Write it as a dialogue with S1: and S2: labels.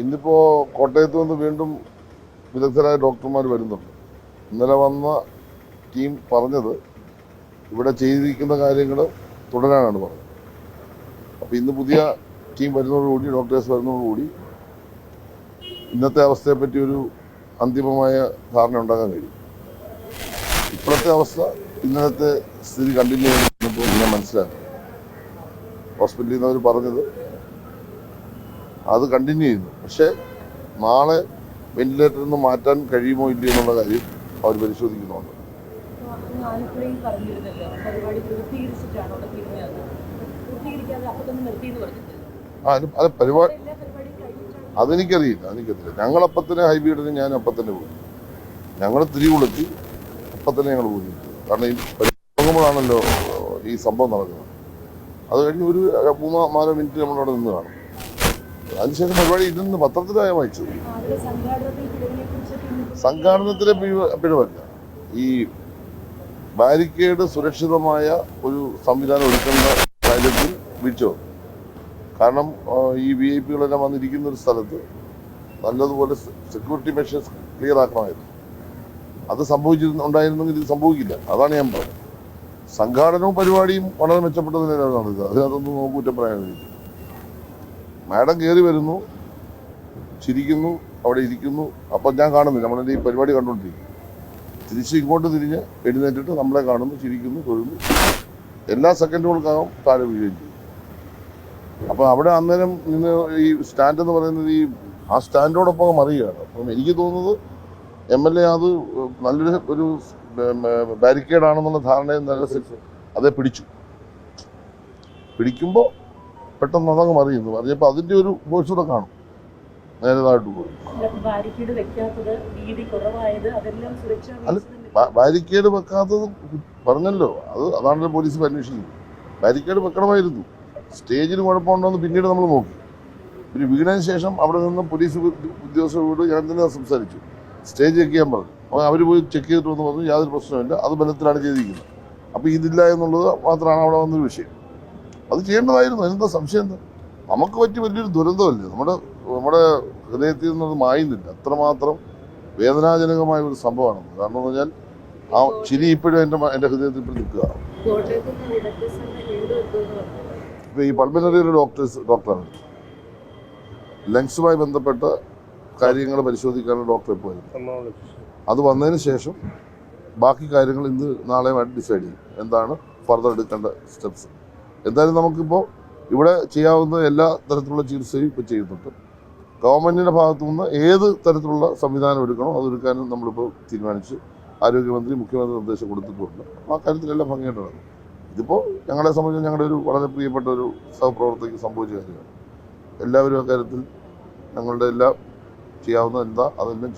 S1: ഇന്നിപ്പോ കോട്ടയത്ത് നിന്ന് വീണ്ടും വിദഗ്ധരായ ഡോക്ടർമാർ വരുന്നുണ്ട്. ഇന്നലെ വന്ന ടീം പറഞ്ഞത് ഇവിടെ ചെയ്തിരിക്കുന്ന കാര്യങ്ങൾ തുടരാനാണ് പറഞ്ഞത്. അപ്പോൾ ഇന്ന് പുതിയ ടീം വരുന്നതോടുകൂടി ഡോക്ടേഴ്സ് വരുന്നതോടുകൂടി ഇന്നത്തെ അവസ്ഥയെ പറ്റി ഒരു അന്തിമമായ ധാരണ ഉണ്ടാക്കാൻ കഴിയും. ഇപ്പോഴത്തെ അവസ്ഥ ഇന്നത്തെ സ്ഥിതി കണ്ടിന്യൂ ചെയ്യുന്നപ്പോൾ ഞാൻ മനസ്സിലാക്കി. ഹോസ്പിറ്റലിൽ നിന്ന് അവർ പറഞ്ഞത് അത് കണ്ടിന്യൂ ചെയ്യുന്നു. പക്ഷേ നാളെ വെന്റിലേറ്ററിൽ നിന്ന് മാറ്റാൻ കഴിയുമോ ഇല്ലയോ എന്നുള്ള കാര്യം അവർ പരിശോധിക്കുന്നുണ്ട്. അത് പരിപാടി അതെനിക്കറിയില്ല അതെനിക്കറിയില്ല ഞങ്ങൾ അപ്പത്തന്നെ ഹൈബീഡിന് ഞാൻ അപ്പത്തന്നെ പോയി. ഞങ്ങൾ തിരികൊളുത്തി അപ്പം അപ്പത്തന്നെ ഞങ്ങൾ പോയി. കാരണം ഈ തുടങ്ങുമ്പോഴാണല്ലോ ഈ സംഭവം നടക്കുന്നത്. അത് കഴിഞ്ഞ് ഒരു മൂന്നോ നാലോ മിനിറ്റ് നമ്മളവിടെ നിന്ന് കാണും. അതിനുശേഷം പരിപാടി ഇരുന്ന് പത്രത്തിലായ വായിച്ചത്. സംഘാടനത്തിലെ പിഴവ് പിഴവല്ല. ഈ ബാരിക്കേഡ് സുരക്ഷിതമായ ഒരു സംവിധാനം ഒരുക്കുന്ന കാര്യത്തിൽ വീഴ്ച വന്നു. കാരണം ഈ വി ഐ പികളെല്ലാം വന്നിരിക്കുന്ന ഒരു സ്ഥലത്ത് നല്ലതുപോലെ സെക്യൂരിറ്റി മെഷേഴ്സ് ക്ലിയർ ആക്കണമായിരുന്നു. അത് സംഭവിച്ചിരുന്നുണ്ടായിരുന്നെങ്കിൽ ഇത് സംഭവിക്കില്ല. അതാണ് ഞാൻ പറഞ്ഞത്. സംഘാടനവും പരിപാടിയും വളരെ മെച്ചപ്പെട്ടതിനാണ് തന്നെയാണ് നടന്നത്. അതിനകത്തൊന്നും നമുക്ക് കുറ്റം മാഡം കയറി വരുന്നു ചിരിക്കുന്നു അവിടെ ഇരിക്കുന്നു. അപ്പം ഞാൻ കാണുന്നില്ല. നമ്മളെ ഈ പരിപാടി കണ്ടുകൊണ്ടിരിക്കും തിരിച്ച് ഇങ്ങോട്ട് തിരിഞ്ഞ് എഴുന്നേറ്റിട്ട് നമ്മളെ കാണുന്നു ചിരിക്കുന്നു തൊഴുന്നു. എല്ലാ സെക്കൻഡുകൾക്കാകും താഴെ വീഴുകയും ചെയ്യും. അപ്പോൾ അവിടെ അന്നേരം നിന്ന് ഈ സ്റ്റാൻഡ് എന്ന് പറയുന്നത് ഈ ആ സ്റ്റാൻഡോടൊപ്പം മറിയുകയാണ്. അപ്പം എനിക്ക് തോന്നുന്നത് എം എൽ എ അത് നല്ലൊരു ഒരു ബാരിക്കേഡ് ആണെന്നുള്ള ധാരണയിൽ നല്ല അതേ പിടിച്ചു. പിടിക്കുമ്പോൾ പെട്ടെന്ന് അതങ്ങ് മറിയുന്നു. മറിഞ്ഞപ്പോൾ അതിന്റെ ഒരു കൂടെ കാണും. നേരതായിട്ട് പോയി. അല്ല, ബാരിക്കേഡ് വെക്കാത്തത് പറഞ്ഞല്ലോ. അത് അതാണല്ലോ പോലീസ് അന്വേഷിക്കുന്നത്. ബാരിക്കേഡ് വെക്കണമായിരുന്നു. സ്റ്റേജിന് കുഴപ്പമുണ്ടോന്ന് പിന്നീട് നമ്മൾ നോക്കി. പിന്നെ വീണതിന് ശേഷം അവിടെ നിന്ന് പോലീസ് ഉദ്യ- ഉദ്യോഗസ്ഥരോട് ഞാൻ തന്നെ സംസാരിച്ചു? സ്റ്റേജ് ചെക്ക് ചെയ്യാൻ പറഞ്ഞു. അപ്പോൾ അവർ പോയി ചെക്ക് ചെയ്തിട്ട് വന്ന് പറഞ്ഞു. യാതൊരു പ്രശ്നമില്ല അത് ബലത്തിലാണ് ചെയ്തിരിക്കുന്നത്. അപ്പോൾ ഇതില്ല എന്നുള്ളത് മാത്രമാണ് അവിടെ വന്നൊരു വിഷയം. അത് ചെയ്യേണ്ടതായിരുന്നു. എന്താ സംശയം എന്താ? നമുക്ക് പറ്റി വലിയൊരു ദുരന്തമല്ലേ? നമ്മുടെ നമ്മുടെ ഹൃദയത്തിൽ നിന്നത് മായുന്നില്ല. അത്രമാത്രം വേദനാജനകമായ ഒരു സംഭവമാണ് കാരണം എന്ന് പറഞ്ഞാൽ ആ ചിരി ഇപ്പോഴും എന്റെ എന്റെ ഹൃദയത്തിൽ ഇപ്പോൾ നിൽക്കുക. ഇപ്പോൾ ഈ പൾമിനറി ഒരു ഡോക്ടേഴ്സ് ഡോക്ടറാണ്. ലങ്സുമായി ബന്ധപ്പെട്ട കാര്യങ്ങൾ പരിശോധിക്കാനുള്ള ഡോക്ടറെ പോയത് അത് വന്നതിന് ശേഷം ബാക്കി കാര്യങ്ങൾ ഇന്ന് നാളെയുമായിട്ട് ഡിസൈഡ് ചെയ്യും. എന്താണ് ഫർദർ എടുക്കേണ്ട സ്റ്റെപ്സ്? എന്തായാലും നമുക്കിപ്പോൾ ഇവിടെ ചെയ്യാവുന്ന എല്ലാ തരത്തിലുള്ള ചികിത്സയും ഇപ്പോൾ ചെയ്യുന്നുണ്ട്. ഗവൺമെന്റിന്റെ ഭാഗത്തു നിന്ന് ഏത് തരത്തിലുള്ള സംവിധാനം എടുക്കണോ അതൊരുക്കാനും നമ്മളിപ്പോൾ തീരുമാനിച്ച് ആരോഗ്യമന്ത്രി മുഖ്യമന്ത്രി നിർദ്ദേശം കൊടുത്തിട്ടുണ്ട്. അപ്പോൾ ആ കാര്യത്തിലെല്ലാം ഭംഗിയായിട്ട് ഇതിപ്പോൾ ഞങ്ങളെ സംബന്ധിച്ച് ഞങ്ങളുടെ ഒരു വളരെ പ്രിയപ്പെട്ട ഒരു സഹപ്രവർത്തകയ്ക്ക് സംഭവിച്ച കാര്യമാണ്. എല്ലാവരും കാര്യത്തിൽ ഞങ്ങളുടെ എല്ലാം ചെയ്യാവുന്ന എന്താ അതെല്ലാം